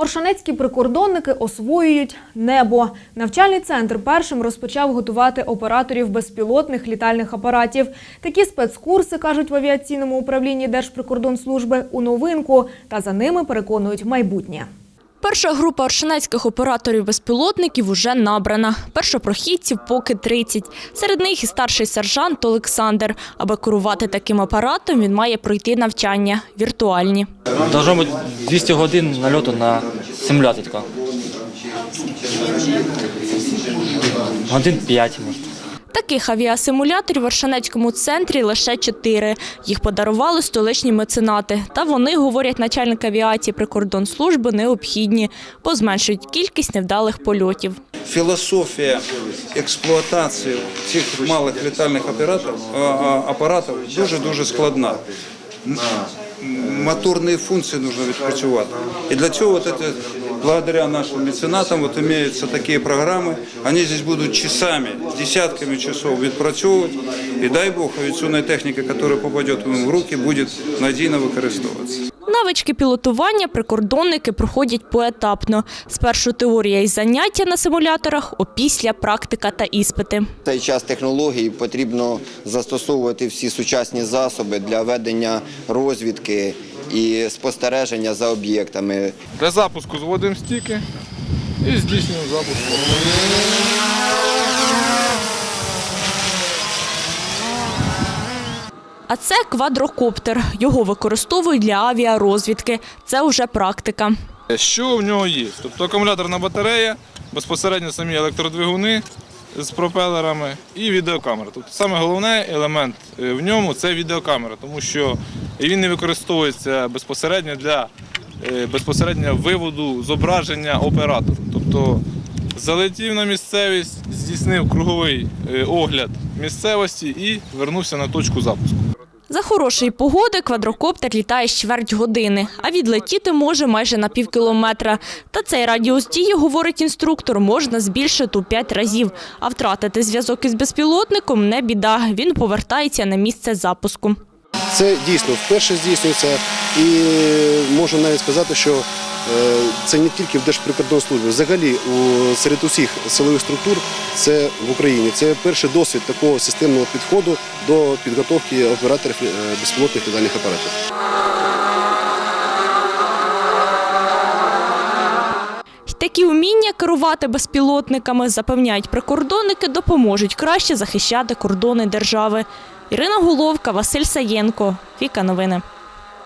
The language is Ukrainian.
Оршанецькі прикордонники освоюють небо. Навчальний центр першим розпочав готувати операторів безпілотних літальних апаратів. Такі спецкурси, кажуть в авіаційному управлінні Держприкордонслужби, у новинку, та за ними переконують майбутнє. Перша група оршанецьких операторів безпілотників уже набрана. Першопрохідців поки 30. Серед них і старший сержант Олександр. Аби керувати таким апаратом, він має пройти навчання віртуальні. Должно бути 200 годин нальоту на симуляторі. така. Годин 5, може. Таких авіасимуляторів в Оршанецькому центрі лише чотири. Їх подарували столичні меценати. Та вони, говорять начальник авіації прикордонслужби, необхідні, бо зменшують кількість невдалих польотів. філософія експлуатації цих малих літальних апаратів дуже дуже складна. Моторні функції потрібно відпрацювати. І для цього это, благодаря нашим меценатам вот имеются такі програми. Вони здесь будуть часами, десятками часов відпрацьовувати. І дай Бог, авіаційна техніка, яка попаде в руки, буде надійно використовуватися. Навички пілотування прикордонники проходять поетапно. Спершу теорія і заняття на симуляторах, опісля практика та іспити. В цей час технологій потрібно застосовувати всі сучасні засоби для ведення розвідки і спостереження за об'єктами. Для запуску зводимо стіки і здійснюємо запуск. А це квадрокоптер. Його використовують для авіарозвідки. Це вже практика. Що в нього є? Тобто акумуляторна батарея, безпосередньо самі електродвигуни з пропелерами і відеокамера. Тобто саме головний елемент е, в ньому це відеокамера, тому що він не використовується безпосередньо для е, безпосередньо виводу зображення оператору. Тобто залетів на місцевість, здійснив круговий е, огляд місцевості і вернувся на точку запуску. За хорошої погоди квадрокоптер літає чверть години, а відлетіти може майже на пів кілометра. Та цей радіус дії, говорить інструктор, можна збільшити у п'ять разів. А втратити зв'язок із безпілотником не біда. Він повертається на місце запуску. Це дійсно вперше здійснюється, і можу навіть сказати, що е, це не тільки в Держприкордонслужбі, взагалі у, серед усіх силових структур це в Україні. Це перший досвід такого системного підходу до підготовки операторів е, безпілотних літальних апаратів. Такі вміння керувати безпілотниками, запевняють прикордонники, допоможуть краще захищати кордони держави. Ірина Головка, Василь Саєнко. Віка новини.